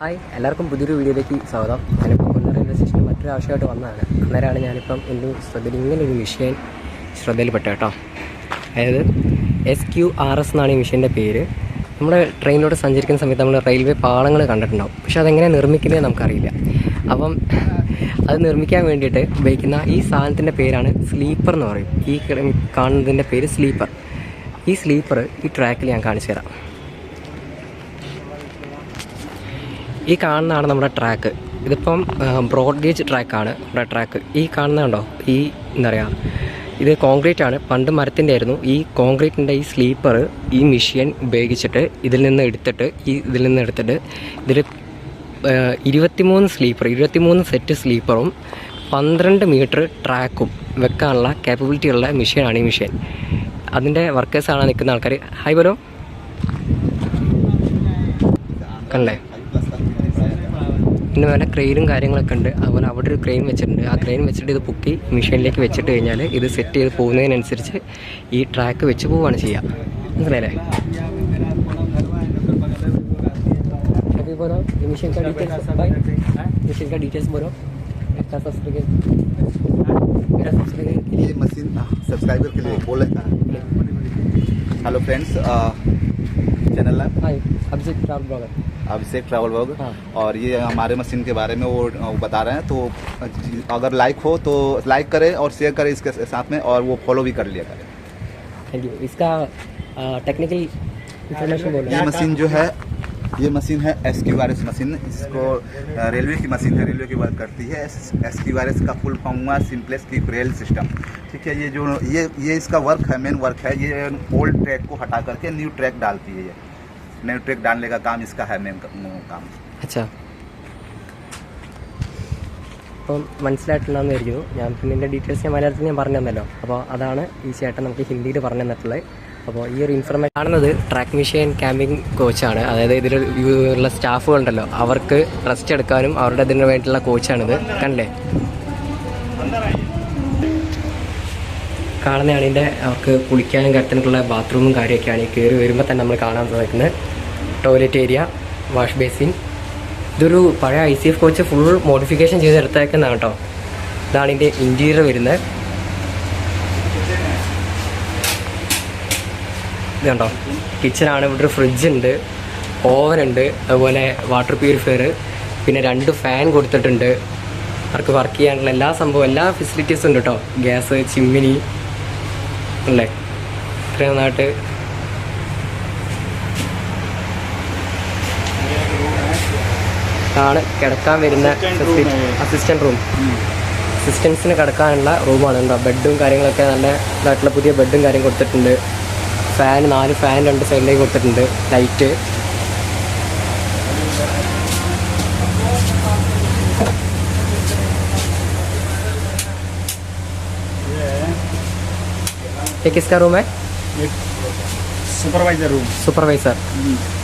Hi എല്ലാവർക്കും പുതിയൊരു വീഡിയോയിലേക്ക് സ്വാഗതം. ഞാനിപ്പോൾ കൊല്ലം റെയിൽവേ സ്റ്റേഷനിൽ മറ്റൊരു ആവശ്യമായിട്ട് വന്നതാണ്. അന്നേരമാണ് ഞാനിപ്പം എന്റെ ശ്രദ്ധയിൽ ഇങ്ങനെ ഒരു മിഷീൻ ശ്രദ്ധയിൽപ്പെട്ട കേട്ടോ. അതായത് എസ് ക്യു ആർ എസ് എന്നാണ് ഈ മിഷീന്റെ പേര്. നമ്മുടെ ട്രെയിനിലൂടെ സഞ്ചരിക്കുന്ന സമയത്ത് നമ്മൾ റെയിൽവേ പാളങ്ങൾ കണ്ടിട്ടുണ്ടാവും. പക്ഷേ അതെങ്ങനെ നിർമ്മിക്കുന്നത് നമുക്കറിയില്ല. അപ്പം അത് നിർമ്മിക്കാൻ വേണ്ടിയിട്ട് ഉപയോഗിക്കുന്ന ഈ സാധനത്തിന്റെ പേരാണ് സ്ലീപ്പർ എന്ന് പറയും. ഈ കാണുന്നതിന്റെ പേര് സ്ലീപ്പർ. ഈ സ്ലീപ്പർ ഈ ട്രാക്കിൽ ഞാൻ കാണിച്ചു തരാം. ഈ കാണുന്നതാണ് നമ്മുടെ ട്രാക്ക് ഇതിപ്പം ബ്രോഡ് ഗേജ് ട്രാക്കാണ് നമ്മുടെ ട്രാക്ക് ഈ കാണുന്ന കണ്ടോ? ഈ എന്താ പറയുക ഇത് കോൺക്രീറ്റ് ആണ്. പണ്ട് മരത്തിന്റെ ആയിരുന്നു. ഈ കോൺക്രീറ്റിന്റെ ഈ സ്ലീപ്പർ ഈ മെഷീൻ ഉപയോഗിച്ചിട്ട് ഇതിൽ നിന്ന് എടുത്തിട്ട് ഈ ഇതിൽ നിന്ന് എടുത്തിട്ട് ഇതിൽ ഇരുപത്തിമൂന്ന് സ്ലീപ്പർ ഇരുപത്തിമൂന്ന് സെറ്റ് സ്ലീപ്പറും പന്ത്രണ്ട് മീറ്റർ ട്രാക്കും വെക്കാനുള്ള കേപ്പബിലിറ്റി ഉള്ള മെഷീനാണ് ഈ മെഷീൻ അതിന്റെ വർക്കേഴ്സാണ് നിൽക്കുന്ന ആൾക്കാർ ഹായ് ബലോ കണ്ടേ? പിന്നെ വേറെ ക്രെയിനും കാര്യങ്ങളൊക്കെ ഉണ്ട് അതുപോലെ അവിടെ ഒരു ക്രെയിൻ വെച്ചിട്ടുണ്ട് ആ ക്രെയിൻ വെച്ചിട്ട് ഇത് പൊക്കി മെഷീനിലേക്ക് വെച്ചിട്ട് കഴിഞ്ഞാൽ ഇത് സെറ്റ് ചെയ്ത് പോകുന്നതിനനുസരിച്ച് ഈ ട്രാക്ക് വെച്ച് പോവുകയാണ് ചെയ്യുക മനസ്സിലായില്ലേ अभी बोलो ये मशीन का डिटेल्स भाई मशीन का डिटेल्स बोलो इसका सब्सक्राइब मेरा सब्सक्राइब के लिए ये मशीन सब्सक्राइबर के लिए बोल रहा था हेलो फ्रेंड्स चैनल है हाय अभिषेक ट्रैवल ब्लॉगर अभिषेक ट्रैवल ब्लॉग हाँ। और ये हमारे मशीन के बारे में वो वो बता रहे हैं तो अगर लाइक हो तो लाइक करें और शेयर करें इसके साथ में और वो फॉलो भी कर लिया करें। थैंक यू इसका टेक्निकल इंफॉर्मेशन बोलो। ये मशीन जो है ये मशीन है S Q R S machine इसको रेलवे की मशीन है रेलवे की वर्क करती है। एस क्यू आर एस का फुल फॉर्म हुआ सिंपलेस की रेल सिस्टम ठीक है ये जो ये ये इसका वर्क है मेन वर्क है। ये ओल्ड ट्रैक को हटा करके न्यू ट्रैक डालती है ये। न्यू ट्रैक डालने का काम इसका है मेन काम അച്ഛാ അപ്പം മനസ്സിലായിട്ടുണ്ടാകുന്ന വിചാരിക്കുന്നു ഞാൻ പിന്നെ ഇതിൻ്റെ ഡീറ്റെയിൽസ് ഞാൻ മലയാളത്തിൽ ഞാൻ പറഞ്ഞു തന്നല്ലോ അപ്പോൾ അതാണ് ഈ ചേട്ടൻ നമുക്ക് ഹിന്ദിയിൽ പറഞ്ഞു തന്നിട്ടുള്ളത് അപ്പോൾ ഈ ഒരു ഇൻഫർമേഷൻ കാണുന്നത് ട്രാക്ക് മെഷീൻ ക്യാമ്പിംഗ് കോച്ചാണ് അതായത് ഇതിൽ ഉള്ള സ്റ്റാഫുകളുണ്ടല്ലോ അവർക്ക് റെസ്റ്റ് എടുക്കാനും അവരുടെ ഇതിന് വേണ്ടിയിട്ടുള്ള കോച്ചാണിത് കണ്ടില്ലേ കാണുന്നതാണ് ഇതിന്റെ അവർക്ക് കുളിക്കാനും കടത്തിനുള്ള ബാത്റൂമും കാര്യമൊക്കെയാണ്. ഈ കയറി വരുമ്പോൾ തന്നെ നമ്മൾ കാണാൻ സാധിക്കുന്നത്. Toilet area wash basin. ഇതൊരു പഴയ I C F coach full modification ചെയ്ത് കേട്ടോ. ഇതാണ് ഇതിന്റെ ഇന്റീരിയർ വരുന്നത്. ഇതുണ്ടോ കിച്ചണാണ് ഇവിടെ ഒരു ഫ്രിഡ്ജ് ഉണ്ട് ഓവൻ ഉണ്ട് അതുപോലെ വാട്ടർ പ്യൂരിഫയർ പിന്നെ രണ്ട് ഫാൻ കൊടുത്തിട്ടുണ്ട്. അവർക്ക് വർക്ക് ചെയ്യാനുള്ള എല്ലാ സംഭവം എല്ലാ ഫെസിലിറ്റീസും ഉണ്ട് കേട്ടോ. ഗ്യാസ് ചിമ്മിനി അല്ലേ? ഇത്രയും നന്നായിട്ട് ആണ് കിടക്കാൻ വരുന്ന അസിസ്റ്റന്റ് റൂം അസിസ്റ്റൻസിന് കിടക്കാനുള്ള റൂമാണ് എന്താ ബെഡും കാര്യങ്ങളൊക്കെ നല്ല ഇതായിട്ടുള്ള പുതിയ ബെഡും കാര്യം കൊടുത്തിട്ടുണ്ട്. ഫാൻ നാല് ഫാൻ രണ്ട് സൈഡിലേക്ക് കൊടുത്തിട്ടുണ്ട്. ലൈറ്റ് ये किसका रूम है സൂപ്പർവൈസർ റൂം സൂപ്പർവൈസർ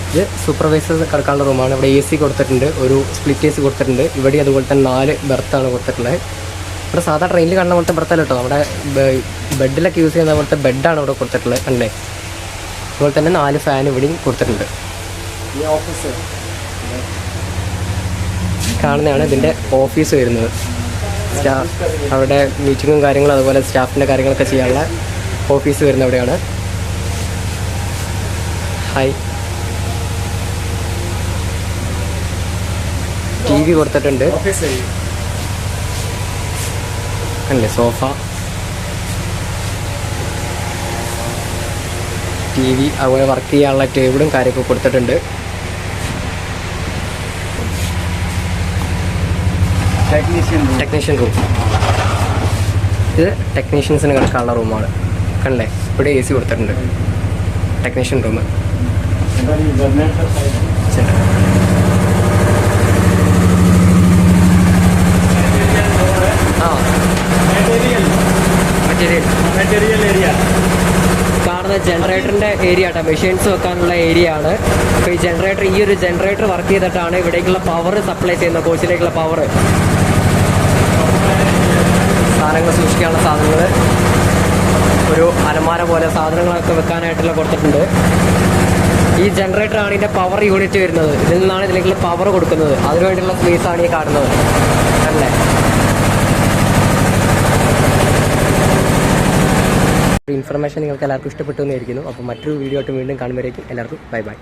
ഇത് സൂപ്പർവൈസർ കിടക്കാനുള്ള റൂമാണ് ഇവിടെ എ സി കൊടുത്തിട്ടുണ്ട് ഒരു സ്പ്ലിറ്റ് എ സി കൊടുത്തിട്ടുണ്ട് ഇവിടെ അതുപോലെ തന്നെ നാല് ബെർത്താണ് കൊടുത്തിട്ടുള്ളത് ഇവിടെ സാധാ ട്രെയിനിൽ കാണുന്ന പോലത്തെ ബെർത്തല്ല കേട്ടോ നമ്മുടെ ബെഡിലൊക്കെ യൂസ് ചെയ്യുന്ന പോലത്തെ ബെഡാണ് ഇവിടെ കൊടുത്തിട്ടുള്ളത് അല്ലേ അതുപോലെ തന്നെ നാല് ഫാൻ ഇവിടെയും കൊടുത്തിട്ടുണ്ട് ഈ ഓഫീസ് കാണുന്നതാണ് ഇതിൻ്റെ ഓഫീസ് വരുന്നത് സ്റ്റാഫ് അവിടെ മീറ്റിങ്ങും കാര്യങ്ങളും അതുപോലെ സ്റ്റാഫിൻ്റെ കാര്യങ്ങളൊക്കെ ചെയ്യാനുള്ള ഓഫീസ് വരുന്ന അവിടെയാണ് ഹായ് ടി വി കൊടുത്തിട്ടുണ്ട് അല്ലേ സോഫ. ടി വി അതുപോലെ വർക്ക് ചെയ്യാനുള്ള ടേബിളും കാര്യമൊക്കെ കൊടുത്തിട്ടുണ്ട്. ടെക്നീഷ്യൻ റൂം ഇത് ടെക്നീഷ്യൻസിന് കിടക്കാനുള്ള റൂമാണ് കണ്ടേ ഇവിടെ എ സി കൊടുത്തിട്ടുണ്ട്. ടെക്നീഷ്യൻ റൂം ആ. മെറ്റീരിയൽ മെറ്റീരിയൽ മെറ്റീരിയൽ ഏരിയ കാണുന്ന ജനറേറ്ററിന്റെ ഏരിയ ആട്ടോ മെഷീൻസ് വെക്കാനുള്ള ഏരിയ ആണ്. അപ്പോൾ ഈ ജനറേറ്റർ ഈ ഒരു ജനറേറ്റർ വർക്ക് ചെയ്തിട്ടാണ് ഇവിടേക്കുള്ള പവർ സപ്ലൈ ചെയ്യുന്നത് കോച്ചിലേക്കുള്ള പവർ സാധനങ്ങൾ സൂക്ഷിക്കാനുള്ള സാധനങ്ങൾ ഒരു അലമാര പോലെ സാധനങ്ങളൊക്കെ വെക്കാനായിട്ടുള്ള കൊടുത്തിട്ടുണ്ട്. ഈ ജനറേറ്റർ ആണ് ഇതിന്റെ പവർ യൂണിറ്റ് വരുന്നത്. ഇതിൽ നിന്നാണ് ഇതിലേക്ക് പവർ കൊടുക്കുന്നത്. അതിനുവേണ്ടിയുള്ള സ്പേസ് ആണ് ഈ കാണുന്നത്. അല്ലേ? ഇൻഫർമേഷൻ നിങ്ങൾക്ക് എല്ലാവർക്കും ഇഷ്ടപ്പെട്ടു എന്നായിരിക്കുന്നു അപ്പോൾ മറ്റൊരു വീഡിയോ ആയിട്ട് വീണ്ടും കാണുമ്പോഴേക്കും എല്ലാവർക്കും ബൈ ബൈ